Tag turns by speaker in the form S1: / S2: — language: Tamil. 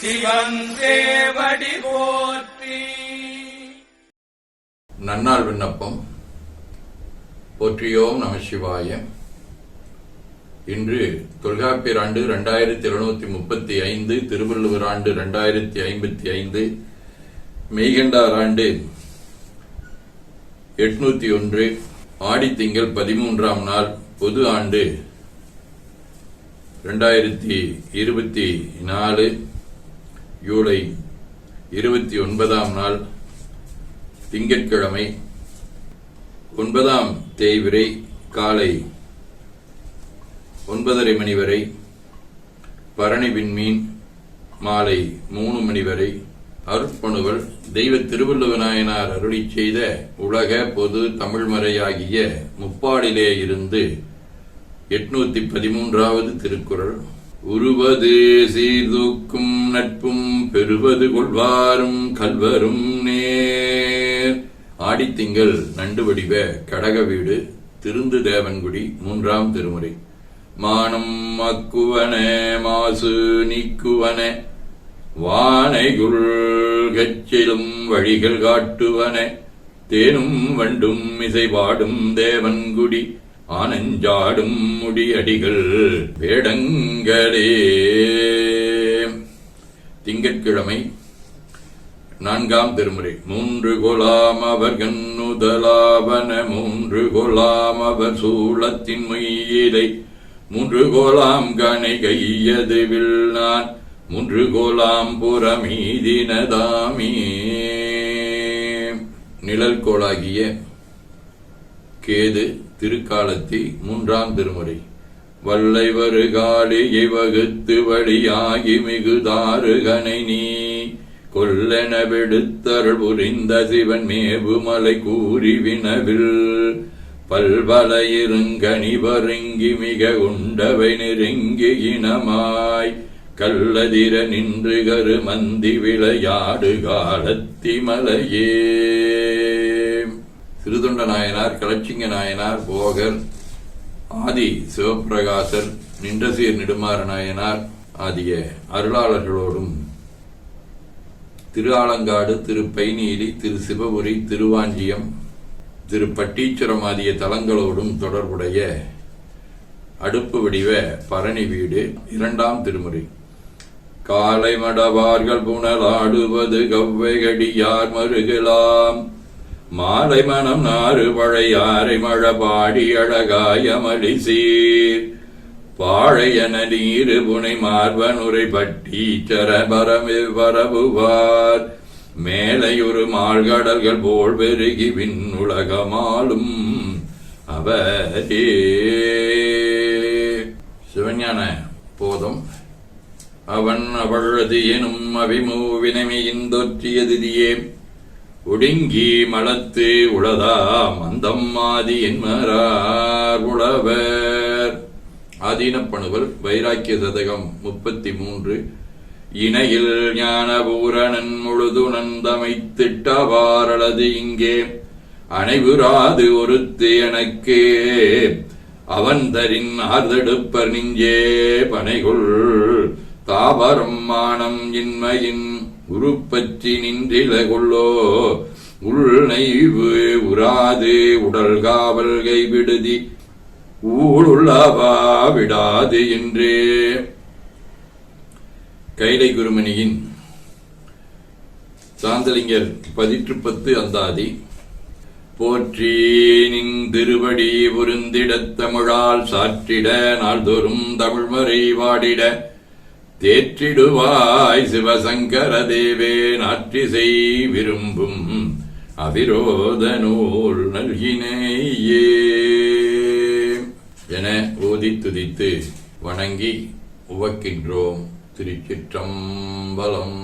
S1: சிவன் போற்றி.
S2: நன்னாள் விண்ணப்பம். போற்றியோம் நம சிவாய. இன்று தொல்காப்பியர் ஆண்டு இரண்டாயிரத்தி எழுநூத்தி முப்பத்தி ஐந்து திருவள்ளுவர் ஆண்டு இரண்டாயிரத்தி ஐம்பத்தி ஐந்து மெய்கண்டார் ஆண்டு எட்நூத்தி ஒன்று ஆடி திங்கள் பதிமூன்றாம் நாள் பொது ஆண்டு இரண்டாயிரத்தி இருபத்தி நாலு ஜூலை இருபத்தி ஒன்பதாம் நாள் திங்கட்கிழமை ஒன்பதாம் தேய்விரை காலை ஒன்பதரை மணி வரை பரணி விண்மீன் மாலை மூணு மணி வரை அருட்பணுவல் தெய்வ திருவள்ளுவநாயனார் அருளி செய்த உலக பொது தமிழ்மறையாகிய முப்பாடிலே இருந்து எட்நூத்தி பதிமூன்றாவது திருக்குறள். உருவது சீர்தூக்கும் நட்பும் பெறுவது கொள்வாரும் கல்வரும் நேர். ஆடித்திங்கள் நண்டு வடிவ கடக வீடு திருந்து தேவன்குடி மூன்றாம் திருமுறை. மானம் மக்குவன மாசு நீக்குவன வானைகுள் கச்சிலும் வழிகள் காட்டுவன தேனும் வண்டும் இசைபாடும் தேவன்குடி ஆனஞ்சாடும் முடியடிகள் வேடங்களே. திங்கட்கிழமை நான்காம் திருமுறை. மூன்று கொலாம் அவர் கண்ணுதலாவன மூன்று கொலாம் அவர் சூளத்தின் மொய்யிலை. மூன்று கோலாம் கனை கையது நான் மூன்று கோலாம் புறமீதினதாமே. நிழல் கோளாகிய கேது திருக்காலத்தி மூன்றாம் திருமுறை. வல்லை வருகாலியை வகுத்து வழியாகி மிகுதாருகனை நீ கொல்லென விடுத்தருள் புரிந்த சிவன் மேவுமலை கூறி வினவில். பல்பல இருங்கனி வருங்கி மிக உண்டவை நெருங்கி இனமாய். கல்லதிர நின்று கரு மந்தி விளையாடு காலத்தி மலையே திருதொண்ட நாயனார் கலச்சிங்க நாயனார் போகர் ஆதி சிவப்பிரகாசர் நின்றசீர் நெடுமாற நாயனார் ஆகிய அருளாளர்களோடும் திரு ஆலங்காடு திரு பைநீலி திரு சிவபுரி திருவாஞ்சியம் திரு பட்டீச்சுரம் ஆகிய தலங்களோடும் தொடர்புடைய அடுப்பு வடிவ பரணி வீடு இரண்டாம் திருமுறை. காலை மடவார்கள் புனலாடுவது கவ்வைகடியார் மருகலாம். மாலை மனம் நாறு பழையாறை மழபாடி அழகாய மலி சீர் பாழையன நீரு புனை மார்பனுரை பட்டி சரபரமே வரவுவார். மேலையொரு மாழ்கடல்கள் போல் பெருகி விண் உலகமாலும் அவரே. சிவஞான போதும். அவன் அவளது எனும் அபிமூவினமையின் தொற்றியதிதியே. ஒடுங்கி மலத்து உளதா மந்தம்மாதி ஆதி என்மரார் உளவர் ஆதீனப்பணுவர் வைராக்கிய சதகம் முப்பத்தி மூன்று இணையில் ஞானபூரணன் முழுதுணன் திட்டவாரளது இங்கே. அனைவுராது ஒருத்து எனக்கு. அவன் தரின் ஆர்தெடுப்பர் நெஞ்சே பனைகுள். தாவரம் மானம் இன்மையின் உருப்பற்றி நின்றில கொள்ளோ உள்நைவு உராது உடல் காவல் கைவிடுதி ஊழுள்ளவா விடாது என்றே. கைலை குருமணியின் சாந்தலிங்கர் பதிற்று பத்து அந்தாதி போற்றி நின் திருவடி பொருந்திடத் தமிழால் சாற்றிட நாள்தோறும் தமிழ்மறை வாடிட தேற்றிடுவாய் சிவசங்கர தேவே நாற்றிசை விரும்பும் அவிரோத நூல் நல்கினேயே. என ஓதி துதித்து வணங்கி உவக்கின்றோம் திருச்சிற்றம்பலம்.